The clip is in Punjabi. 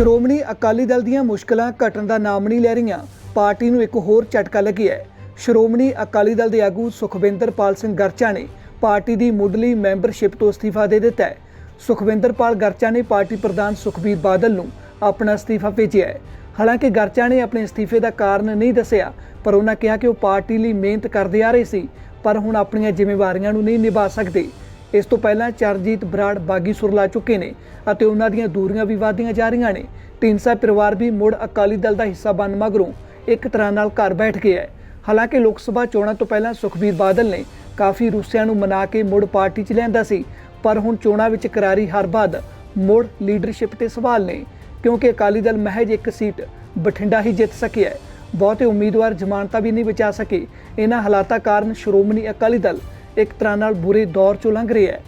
ਸ਼੍ਰੋਮਣੀ ਅਕਾਲੀ ਦਲ ਦੀਆਂ ਮੁਸ਼ਕਲਾਂ ਘਟਣ ਦਾ ਨਾਮ ਨਹੀਂ ਲੈ ਰਹੀਆਂ। ਪਾਰਟੀ ਨੂੰ ਇੱਕ ਹੋਰ ਝਟਕਾ ਲੱਗਿਆ ਹੈ। ਸ਼੍ਰੋਮਣੀ ਅਕਾਲੀ ਦਲ ਦੇ ਆਗੂ ਸੁਖਵਿੰਦਰਪਾਲ ਸਿੰਘ ਗਰਚਾ ਨੇ ਪਾਰਟੀ ਦੀ ਮੁੱਢਲੀ ਮੈਂਬਰਸ਼ਿਪ ਤੋਂ ਅਸਤੀਫਾ ਦੇ ਦਿੱਤਾ ਹੈ। ਸੁਖਵਿੰਦਰਪਾਲ ਗਰਚਾ ਨੇ ਪਾਰਟੀ ਪ੍ਰਧਾਨ ਸੁਖਬੀਰ ਬਾਦਲ ਨੂੰ ਆਪਣਾ ਅਸਤੀਫਾ ਭੇਜਿਆ ਹੈ। ਹਾਲਾਂਕਿ ਗਰਚਾ ਨੇ ਆਪਣੇ ਅਸਤੀਫੇ ਦਾ ਕਾਰਨ ਨਹੀਂ ਦੱਸਿਆ, ਪਰ ਉਹਨਾਂ ਕਿਹਾ ਕਿ ਉਹ ਪਾਰਟੀ ਲਈ ਮਿਹਨਤ ਕਰਦੇ ਆ ਰਹੇ ਸੀ, ਪਰ ਹੁਣ ਆਪਣੀਆਂ ਜ਼ਿੰਮੇਵਾਰੀਆਂ ਨੂੰ ਨਹੀਂ ਨਿਭਾ ਸਕਦੇ। ਇਸ ਤੋਂ ਪਹਿਲਾਂ ਚਰਜੀਤ ਬਰਾੜ ਬਾਗੀ ਸੁਰ ਲਾ ਚੁੱਕੇ ਨੇ ਅਤੇ ਉਹਨਾਂ ਦੀਆਂ ਦੂਰੀਆਂ ਵੀ ਵਧਦੀਆਂ ਜਾ ਰਹੀਆਂ ਨੇ। ਢੀਂਡਸਾ ਪਰਿਵਾਰ ਵੀ ਮੁੜ ਅਕਾਲੀ ਦਲ ਦਾ ਹਿੱਸਾ ਬਣਨ ਮਗਰੋਂ ਇੱਕ ਤਰ੍ਹਾਂ ਨਾਲ ਘਰ ਬੈਠ ਗਿਆ ਹੈ। ਹਾਲਾਂਕਿ ਲੋਕ ਸਭਾ ਚੋਣਾਂ ਤੋਂ ਪਹਿਲਾਂ ਸੁਖਬੀਰ ਬਾਦਲ ਨੇ ਕਾਫੀ ਰੁੱਸਿਆਂ ਨੂੰ ਮਨਾ ਕੇ ਮੁੜ ਪਾਰਟੀ 'ਚ ਲਿਆਂਦਾ ਸੀ, ਪਰ ਹੁਣ ਚੋਣਾਂ ਵਿੱਚ ਕਰਾਰੀ ਹਰ ਬਾਅਦ ਮੁੜ ਲੀਡਰਸ਼ਿਪ ਤੇ ਸਵਾਲ ਨੇ, ਕਿਉਂਕਿ ਅਕਾਲੀ ਦਲ ਮਹਿਜ ਇੱਕ ਸੀਟ ਬਠਿੰਡਾ ਹੀ ਜਿੱਤ ਸਕਿਆ ਹੈ। ਬਹੁਤੇ ਉਮੀਦਵਾਰ ਜ਼ਮਾਨਤਾਂ ਵੀ ਨਹੀਂ ਬਚਾ ਸਕੇ। ਇਹਨਾਂ ਹਾਲਾਤਾਂ ਕਾਰਨ ਸ਼੍ਰੋਮਣੀ ਅਕਾਲੀ ਦਲ ਇੱਕ ਤਰ੍ਹਾਂ ਨਾਲ ਬੁਰੇ ਦੌਰ ਚੋਂ ਲੰਘ ਰਿਹਾ ਹੈ।